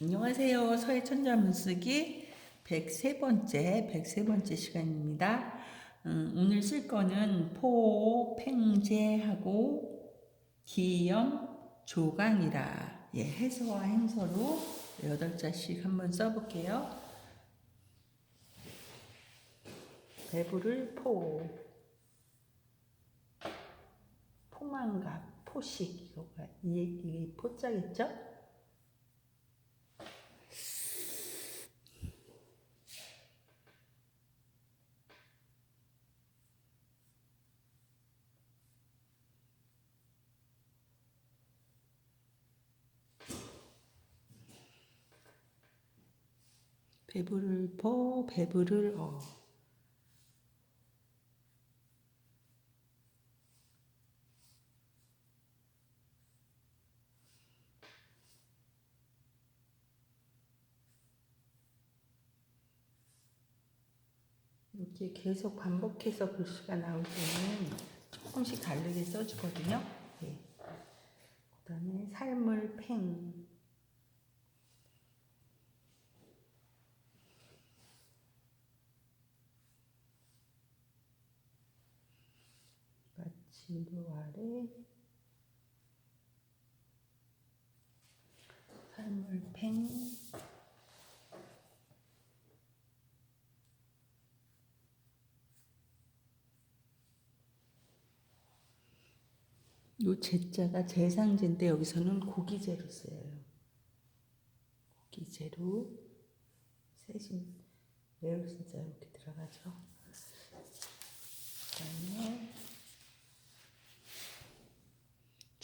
안녕하세요. 서해 천자 문쓰기 103번째, 103번째 시간입니다. 음, 오늘 쓸 거는 포, 팽제하고 기염, 조강이라 예, 해서와 행서로 여덟 자씩 한번 써볼게요. 배부를 포, 포만갑, 포식 이거가 이, 이게 포자겠죠? 배부를 포, 배부를 어. 이렇게 계속 반복해서 글씨가 나올 때는 조금씩 다르게 써주거든요. 네. 그 다음에 삶을 팽. 마치루 아래 삶을 팽. 요 제자가 제상제인데 여기서는 고기제로 쓰여요. 고기제로 세신 레오 진짜 이렇게 들어가죠. 그다음에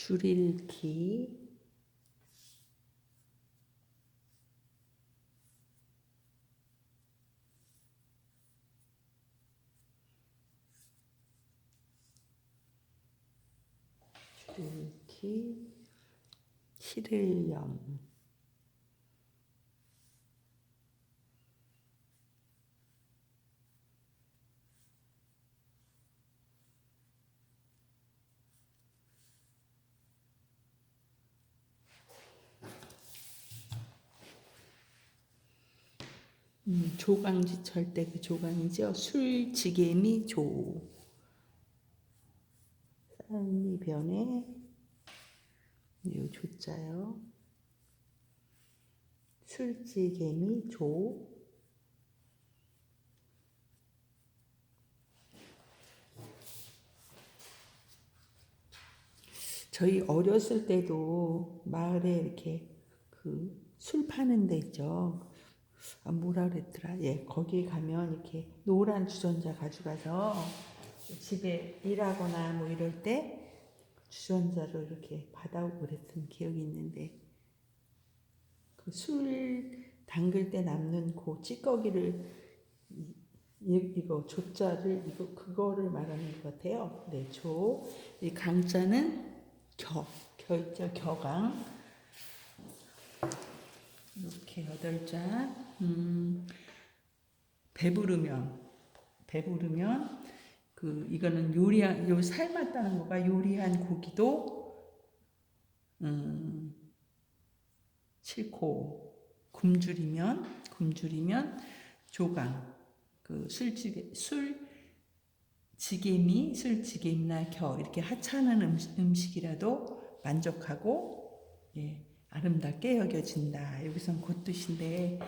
줄일기. 줄일기. 실을염 음, 조강지철 때그 조강이죠. 술지개미 조. 쌀미 변에 요 조자요. 술지개미 조. 저희 어렸을 때도 마을에 이렇게 그 술 파는 데 있죠. 아, 뭐라 그랬더라. 예, 거기 가면 이렇게 노란 주전자 가져가서 집에 일하거나 뭐 이럴 때 주전자로 이렇게 받아오고 그랬던 기억이 있는데 그 술 담글 때 남는 그 찌꺼기를 이, 이- 이거 조자를 이거 그거를 말하는 것 같아요. 네, 조. 이 강자는 겨, 겨 있죠, 겨강. 이렇게 여덟 자. 음, 배부르면 배부르면 그 이거는 요리한 요 삶았다는 거가 요리한 고기도 음, 싫고 굶주리면 굶주리면 조강 그 술지개 술 지게미 술지게미나 겨 이렇게 하찮은 음식, 음식이라도 만족하고 예, 아름답게 여겨진다. 여기선 그 뜻인데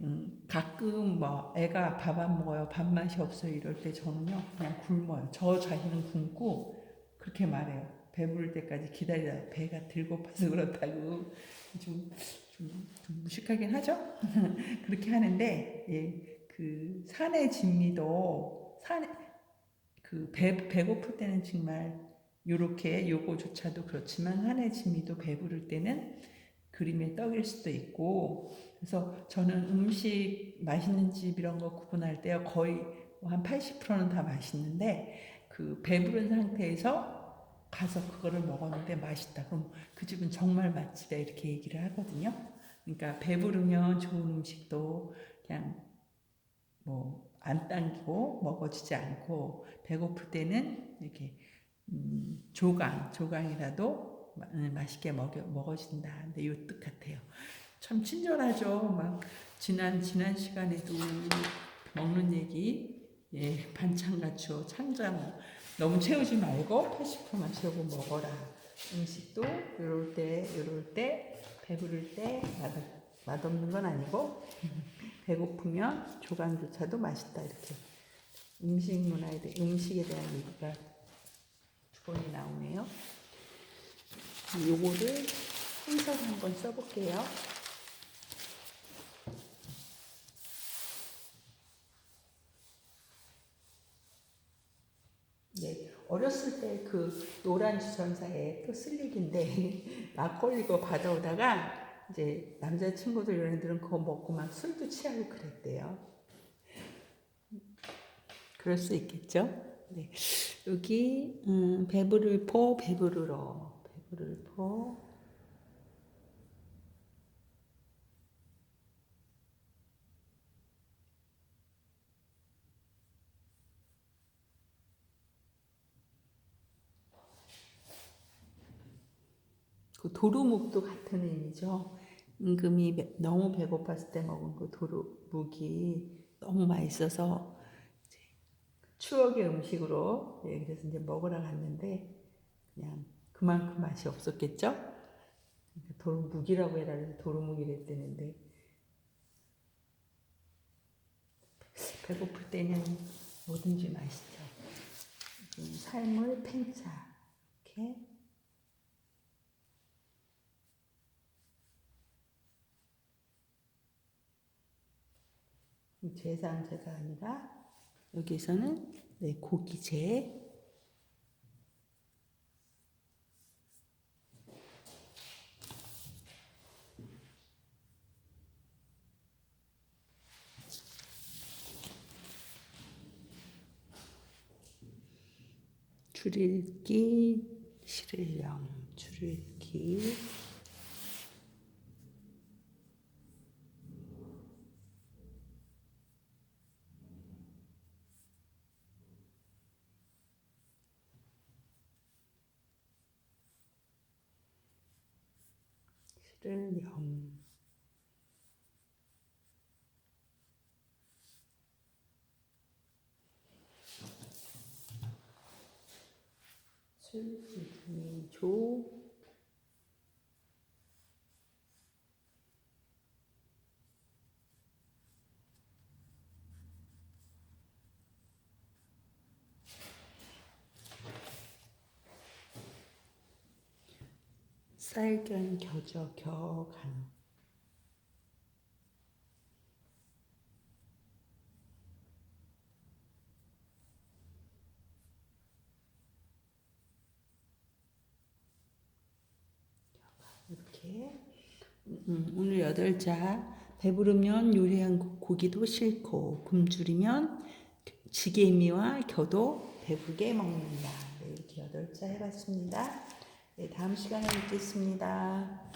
음, 가끔 뭐 애가 밥 안 먹어요 밥맛이 없어요 이럴 때 저는요 그냥 굶어요. 저 자신은 굶고 그렇게 말해요. 배부를 때까지 기다리다 배가 들 고파서 그렇다고. 좀, 좀, 좀 무식하긴 하죠? 그렇게 하는데 예, 그 산의 진미도 산에 그 배, 배고플 때는 정말 요렇게 요거조차도 그렇지만 산의 진미도 배부를 때는 그림의 떡일 수도 있고. 그래서 저는 음식 맛있는 집 이런 거 구분할 때요. 거의 뭐한 80%는 다 맛있는데 그 배부른 상태에서 가서 그거를 먹었는데 맛있다. 그럼 그 집은 정말 맛집이다. 이렇게 얘기를 하거든요. 그러니까 배부르면 좋은 음식도 그냥 뭐 안 당기고 먹어지지 않고 배고플 때는 이렇게 음, 조강 조강이라도 맛있게 먹여, 먹어진다. 근데 요뜻 같아요. 참 친절하죠. 막 지난 지난 시간에도 먹는 얘기, 예 반찬 갖추어 찬장. 너무 채우지 말고 80%만 채우고 먹어라. 음식도 이럴 때 이럴 때 배부를 때 맛, 맛없는 건 아니고 배고프면 조간조차도 맛있다. 이렇게. 음식 문화에 대해 음식에 대한 얘기가 두 번이 나오네요. 요거를 해설 한번 써볼게요. 네, 어렸을 때 그 노란 주전자에 또쓸 얘기인데 막걸리 거 받아오다가 이제 남자친구들 이런 애들은 그거 먹고 막 술도 취하고 그랬대요. 그럴 수 있겠죠? 네. 여기 음, 배부를 포 배부르러 배부를 포그 도루묵도 같은 의미죠. 임금이 배- 너무 배고팠을 때 먹은 그 도루묵이 너무 맛있어서 추억의 음식으로 예, 그래서 이제 먹으러 갔는데 그냥 그만큼 맛이 없었겠죠. 그러니까 도루묵이라고 해라 그래서 도루묵이랬대는데 배고플 때는 뭐든지 맛있죠. 음, 삶을 팽차 이렇게 제상제가 아니라 여기서는 네, 고기제 줄일기 실령 줄일기. 실령 술기둥이 조 쌀견 겨져 겨간 이렇게 음, 오늘 여덟 자 배부르면 요리한 고- 고기도 싫고 굶주리면 지게미와 겨도 배부르게 먹는다. 네, 이렇게 여덟 자 해봤습니다. 네, 다음 시간에 뵙겠습니다.